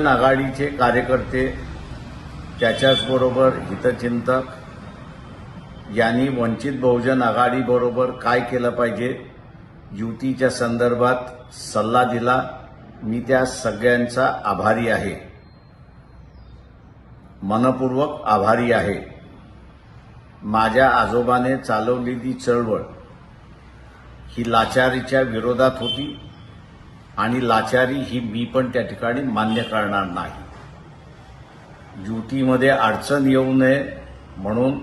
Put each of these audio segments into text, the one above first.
जन आघाडीचे कार्यकर्ते त्याच्याचबरोबर हितचिंतक यांनी वंचित बहुजन आघाडीबरोबर काय केलं पाहिजे? युतीच्या संदर्भात सल्ला दिला. मी त्या सगळ्यांचा आभारी आहे. मनपूर्वक आभारी आहे. माझ्या आजोबाने चालवलेली चळवळ ही लाचारीच्या विरोधात होती. आणि लाचारी ही मी पण त्या ठिकाणी मान्य करणार नाही. युतीमध्ये अडचण येऊ नये म्हणून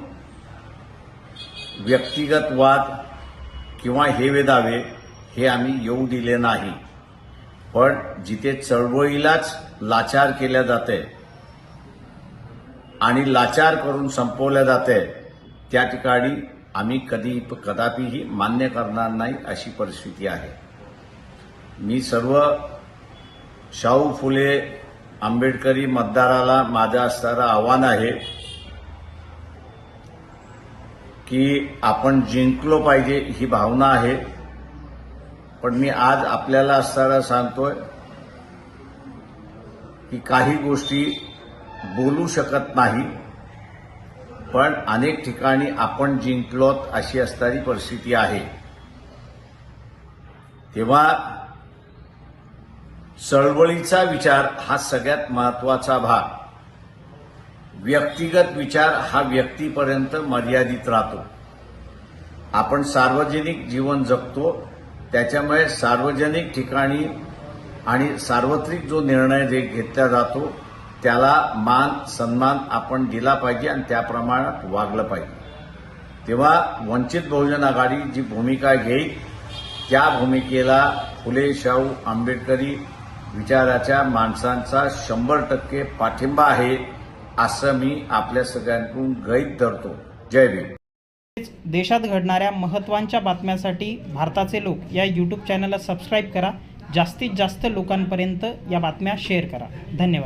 व्यक्तिगत वाद किंवा हे दावे हे आम्ही येऊ दिले नाही. पण जिथे चळवळीलाच लाचार केल्या जाते आणि लाचार करून संपवल्या जाते त्या ठिकाणी आम्ही कधी कदापिही मान्य करणार नाही अशी परिस्थिती आहे. मी सर्व शाहू फुले आंबेडकरी मतदाराला माझं असणारं आव्हान आहे की आपण जिंकलो पाहिजे ही भावना आहे. पण मी आज आपल्याला असताना सांगतोय की काही गोष्टी बोलू शकत नाही पण अनेक ठिकाणी आपण जिंकलोत अशी असणारी परिस्थिती आहे. तेव्हा चळवळीचा विचार हा सगळ्यात महत्त्वाचा भाग. व्यक्तिगत विचार हा व्यक्तीपर्यंत मर्यादित राहतो. आपण सार्वजनिक जीवन जगतो त्याच्यामुळे सार्वजनिक ठिकाणी आणि सार्वत्रिक जो निर्णय जे घेतला जातो त्याला मान सन्मान आपण दिला पाहिजे आणि त्या प्रमाणात वागलं पाहिजे. तेव्हा वंचित बहुजन आघाडी जी भूमिका घेईल त्या भूमिकेला फुले शाहू आंबेडकरी विचाराच्या माणसांचा शंभर टक्के पाठिंबा आहे असं मी आपल्या सगळ्यांकडून गैत धरतो. जय भीम. देशात घडणाऱ्या महत्त्वांच्या बातम्यांसाठी भारताचे लोक या यूट्यूब चॅनलला सबस्क्राईब करा. जास्तीत जास्त लोकांपर्यंत या बातम्या शेअर करा. धन्यवाद.